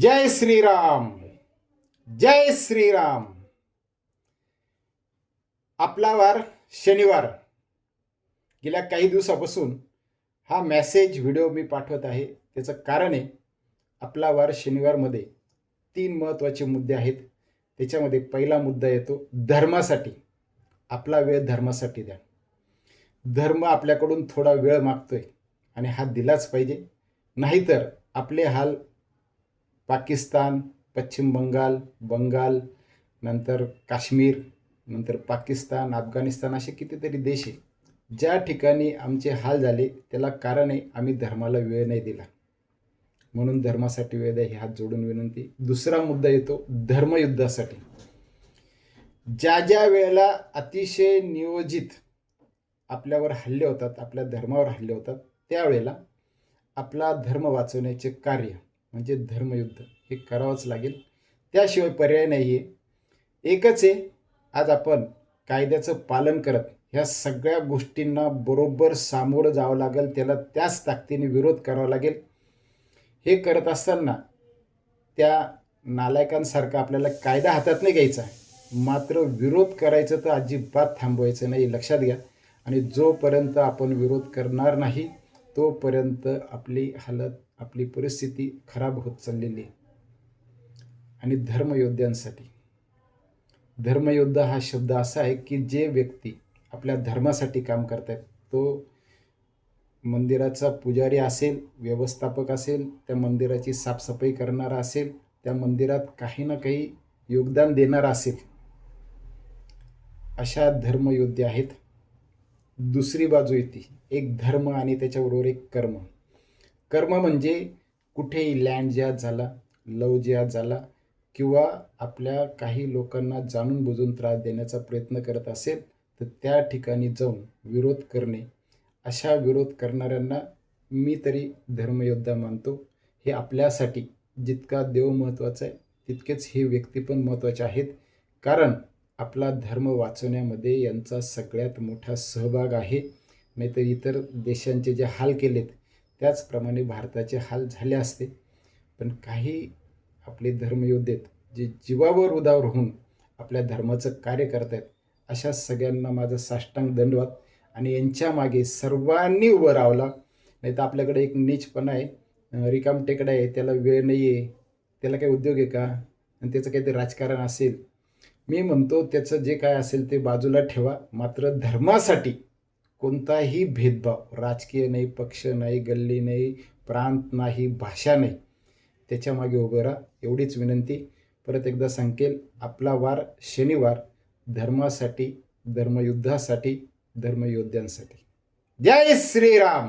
जय श्रीराम जय श्रीराम. आपला वार शनिवार. गेल्या काही दिवसापासून हा मॅसेज व्हिडिओ मी पाठवत आहे. त्याचं कारण आहे आपला वार शनिवारमध्ये तीन महत्त्वाचे मुद्दे आहेत. त्याच्यामध्ये पहिला मुद्दा येतो धर्मासाठी. आपला वेळ धर्मासाठी द्या. धर्म आपल्याकडून थोडा वेळ मागतोय आणि हा दिलाच पाहिजे. नाहीतर आपले हाल पाकिस्तान पश्चिम बंगाल बंगाल नंतर काश्मीर नंतर पाकिस्तान अफगाणिस्तान असे कितीतरी देश आहे. ज्या ठिकाणी आमचे हाल झाले त्याला कारण आहे आम्ही धर्माला वेळ नाही दिला. म्हणून धर्मासाठी वेळ द्या ही हात जोडून विनंती. दुसरा मुद्दा येतो धर्मयुद्धासाठी. ज्या ज्या वेळेला अतिशय नियोजित आपल्यावर हल्ले होतात आपल्या धर्मावर हल्ले होतात त्यावेळेला आपला धर्म वाचवण्याचे कार्य म्हणजे धर्मयुद्ध हे करावंच लागेल. त्याशिवाय पर्याय नाही आहे एकच आहे आज आपण कायद्याचं पालन करत ह्या सगळ्या गोष्टींना बरोबर सामोरं जावं लागेल त्याला त्याच ताकदीने विरोध करावा लागेल. हे करत असताना त्या नालायकांसारखा आपल्याला कायदा हातात नाही घ्यायचा. मात्र विरोध करायचं तर अजिबात थांबवायचं नाही लक्षात घ्या. आणि जोपर्यंत आपण विरोध करणार नाही तोपर्यंत आपली हालत आपली परिस्थिती खराब होत चाललेली आहे. आणि धर्मयोद्ध्यांसाठी. धर्मयोद्धा हा शब्द असा आहे की जे व्यक्ती आपल्या धर्मासाठी काम करतात तो मंदिराचा पुजारी असेल व्यवस्थापक असेल त्या मंदिराची साफसफाई करणारा असेल त्या मंदिरात काही ना काही योगदान देणारा असेल अशा धर्मयोद्धे आहेत. दुसरी बाजू येते. एक धर्म आणि त्याच्याबरोबर एक कर्म. कर्म म्हणजे कुठेही लँड जिहाद झाला लव जिहाद झाला किंवा आपल्या काही लोकांना जाणून बुजून त्रास देण्याचा प्रयत्न करत असेल तर त्या ठिकाणी जाऊन विरोध करणे. अशा विरोध करणाऱ्यांना मी तरी धर्मयोद्धा मानतो. हे आपल्यासाठी जितका देव महत्त्वाचा आहे तितकेच हे व्यक्ती पण महत्त्वाचे आहेत. कारण आपला धर्म वाचवण्यामध्ये यांचा सगळ्यात मोठा सहभाग आहे. नाहीतर इतर देशांचे जे हाल केलेत त्याचप्रमाणे भारताचे हाल झाले असते. पण काही आपले धर्मयोद्धे जे जीवावर उदावर होऊन आपल्या धर्माचं कार्य करत आहेत अशा सगळ्यांना माझा साष्टांग दंडवाद आणि यांच्या मागे सर्वांनी उभं राहावला नाही तर आपल्याकडे एक नीचपणा आहे. रिकाम टेकडा आहे त्याला वेळ नाही आहे त्याला काही उद्योग आहे का? आणि त्याचं काहीतरी राजकारण असेल मी म्हणतो त्याचं जे काय असेल ते बाजूला ठेवा. मात्र धर्मासाठी कोणताही भेदभाव राजकीय नाही पक्ष नाही गल्ली नाही प्रांत नाही भाषा नाही त्याच्यामागे उभं राहा. एवढीच विनंती. परत एकदा सांगेल आपला वार शनिवार धर्मासाठी धर्मयुद्धासाठी धर्मयोद्ध्यांसाठी. जय श्रीराम!